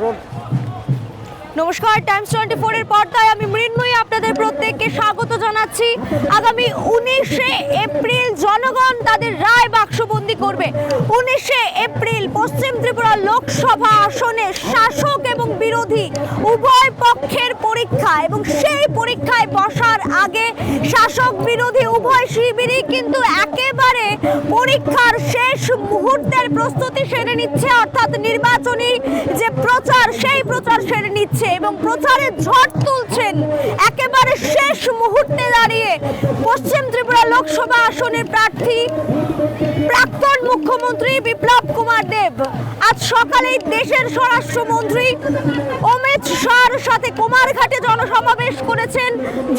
Road নমস্কার Times twenty four এর পর্দায় আমি মৃন্ময়ী, আপনাদের প্রত্যেককে স্বাগত জানাচ্ছি। আগামী উনিশে এপ্রিল জনগণ তাদের রায় বাক্সবন্দি করবে। উনিশে এপ্রিল পশ্চিম ত্রিপুরা লোকসভা আসনে শাসক এবং বিরোধী উভয় পক্ষের পরীক্ষা এবং সেই পরীক্ষায় বসার আগে শাসক বিরোধী উভয় শিবিরই কিন্তু একেবারে পরীক্ষার শেষ মুহূর্তের প্রস্তুতি সেরে নিচ্ছে, অর্থাৎ নির্বাচনী যে প্রচার, সেই প্রচার সেরে নিচ্ছে এবং প্রচারে ঝড় তুলছেন একেবারে শেষ মুহূর্তে দাঁড়িয়ে পশ্চিম ত্রিপুরা লোকসভা আসনের প্রার্থী প্রাক্তন মুখ্যমন্ত্রী বিপ্লব কুমার দেব। আজ সকালেই দেশের স্বরাষ্ট্রমন্ত্রী অমিত শাহর সাথে কুমারঘাটে জনসমাবেশ করেছেন।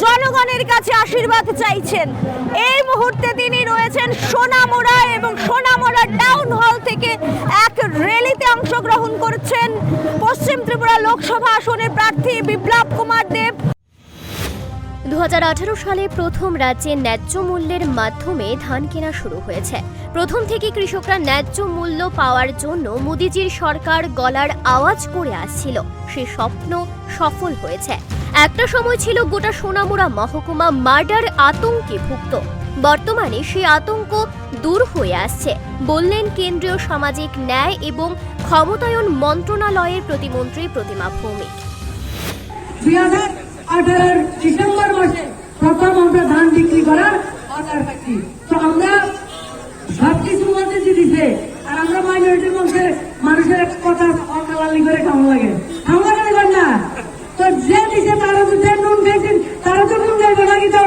জনগণের কাছে আশীর্বাদ চাইছেন। এই মুহূর্তে তিনি রয়েছেন সোনামুড়া এবং সোনামুড়া টাউন হল থেকে এক র্যালিতে অংশগ্রহণ করছেন। পশ্চিম ত্রিপুরা লোকসভা আসনের প্রার্থী বিপ্লব কুমার সালে প্রথম রাজ্যে ন্যায্য মূল্যের মাধ্যমে ধান কেনা শুরু হয়েছে। প্রথম থেকে কৃষকরা ন্যায্য মূল্য পাওয়ার জন্য মোদিজির সরকার গলার আওয়াজ করে আসছিল। সে স্বপ্ন সফল হয়েছে। একটা সময় ছিল গোটা সোনামুড়া মহকুমা মার্ডার আতঙ্কে ভুক্ত বর্তমানে সে আতঙ্ক দূর হয়ে আসছে। বললেন কেন্দ্রীয় সামাজিক ন্যায় এবং ক্ষমতায়ন মন্ত্রণালয়ের প্রতিমন্ত্রী প্রতিমা ভৌমিক। আঠারোর ডিসেম্বর মাসে প্রথম আমরা ধান বিক্রি করার অর্ডার পাচ্ছি। তো আমরা সবকিছু মধ্যে দিছে, আর আমরা মাইনরিটির মানুষের মানুষের কথা অকালালি করে কেমন লাগে। না? তো যে দিছে তারা তো যে নুন খেয়েছেন তারা তো নুন নাকি তো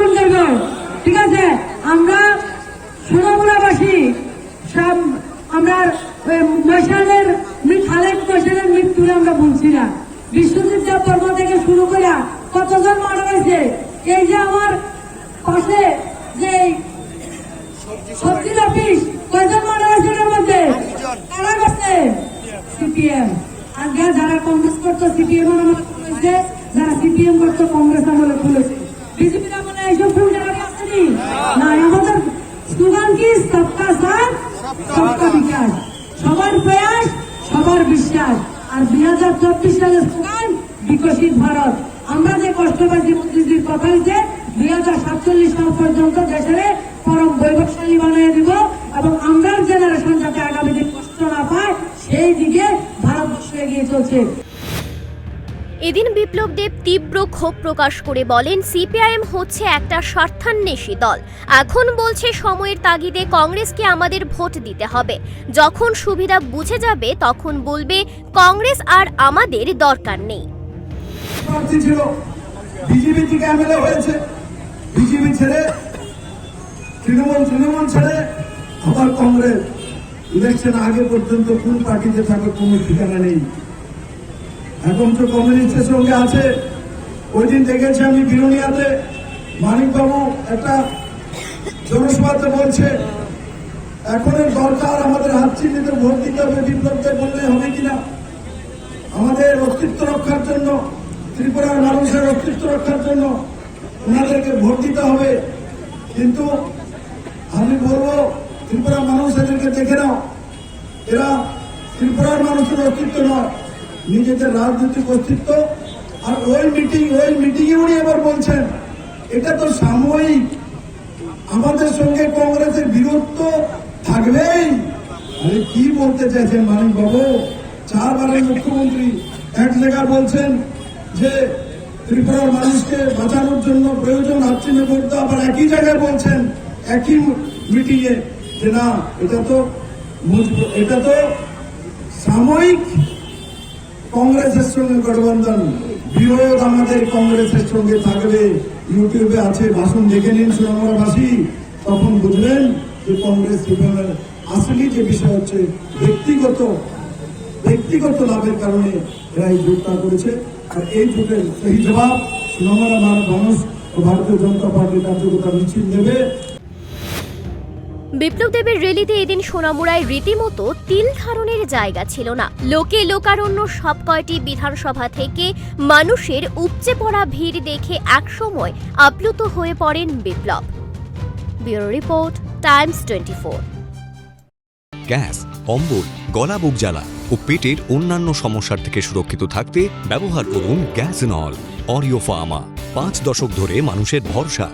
গুণ ঠিক আছে? আমরা সোনামুড়াবাসী, সব আমরা মশানের খালেক মশানের মৃত্যুরে আমরা ভুলছি না। বিশ্বজিৎ দেব বর্মা থেকে শুরু করে কতজন মারা গেছে এই যে আমার পাশে যে সবজির অফিস কয়জন মারা গেছে এর মধ্যে? কারা গেছে সিপিএম। আগে যারা কংগ্রেস করতো সিপিএম আমলে খুলেছে যারা সিপিএম করতো কংগ্রেস আমলে খুলেছে বিজেপির আমলে এইসব ফুল যারা আসেনি না? আমাদের স্লোগান কি? সবকা সাথ সবকা বিকাশ। সবার প্রয়াস সবার বিশ্বাস। আর দুই হাজার চব্বিশ সালের স্লোগান বিকশিত ভারত। আমরা যে কষ্ট পাচ্ছি মোদীজির কথা হয়েছে দুই হাজার সাতচল্লিশ সাল পর্যন্ত দেশের পরম বৈভবশালী বানিয়ে দিব এবং আমরা জেনারেশন যাতে আগামী দিন কষ্ট না পায়, সেই দিকে ভারতবর্ষ এগিয়ে চলছে। এদিন বিপ্লব দেব তীব্র ক্ষোভ প্রকাশ করে বলেন, সিপিআইএম হচ্ছে একটা স্বার্থান্বেষী দল। এখন বলছে সময়ের তাগিদে কংগ্রেসকে আমাদের ভোট দিতে হবে। যখন সুবিধা বুঝে যাবে, তখন বলবে, কংগ্রেস আর আমাদের দরকার নেই। কংগ্রেস। ইলেকশন আগে পর্যন্ত কোন পার্টিতে কোনো ঠিকানা নেই। এখন তো কমিউনিস্টের সঙ্গে আছে। ওই দিন দেখেছি আমি বিরোনিয়াতে মানিকবাবু একটা জনসভাতে বলছে, এখনের দরকার আমাদের হাত চিহ্নিত ভোট দিতে হবে বিপ্লবদের বললে হবে কিনা? আমাদের অস্তিত্ব রক্ষার জন্য, ত্রিপুরার মানুষের অস্তিত্ব রক্ষার জন্য ওনাদেরকে ভোট দিতে হবে। কিন্তু আমি বলব, ত্রিপুরার মানুষ এদেরকে দেখে নাও। এরা ত্রিপুরার মানুষের অস্তিত্ব নয়। নিজেদের রাজনৈতিক অস্তিত্ব আর ওই মিটিং, ওই মিটিংয়ে উনি এবার বলছেন, এটা তো সাময়িক। আমাদের সঙ্গে কংগ্রেসের বিরোধ থাকবেই আরে কি বলতে চাইছেন মানিক বাবু? চারবারের মুখ্যমন্ত্রী এক জায়গায় বলছেন যে, ত্রিপুরার মানুষকে বাঁচানোর জন্য প্রয়োজন আচ্ছিন্ন করতে আবার একই জায়গায় বলছেন, একই মিটিং এ যে না, এটা তো এটা তো সাময়িক কংগ্রেসের সঙ্গে গঠবন্ধন, বিরোধ আমাদের কংগ্রেসের সঙ্গে থাকবে। ইউটিউবে আছে, ভাষণ দেখে নিন সুনামরাবাসী। তখন বুঝলেন যে কংগ্রেস কীভাবে আসলে যে বিষয় হচ্ছে ব্যক্তিগত ব্যক্তিগত লাভের কারণে এরা এই জোটটা করেছে। আর এই জোটের সেই জবাব সুনামরা মানুষ ও ভারতীয় জনতা পার্টি কার্যকর্তা মিছিল নেবে। বিপ্লব দেবের র্যালিতে এদিন সোনামুড়ায় রীতিমতো তিল ধারণের জায়গা ছিল না। লোকে লোকারণ্য সব কয়টি বিধানসভা থেকে মানুষের উপচে পড়া ভিড় দেখে একসময় আপ্লুত হয়ে পড়েন Biplab. Bureau report, Times twenty gas, অম্বল, গলা বুক জ্বালা ও পেটের অন্যান্য সমস্যার থেকে সুরক্ষিত থাকতে ব্যবহার করুন গ্যাসনল অরিও ফার্মা। পাঁচ দশক ধরে মানুষের ভরসা।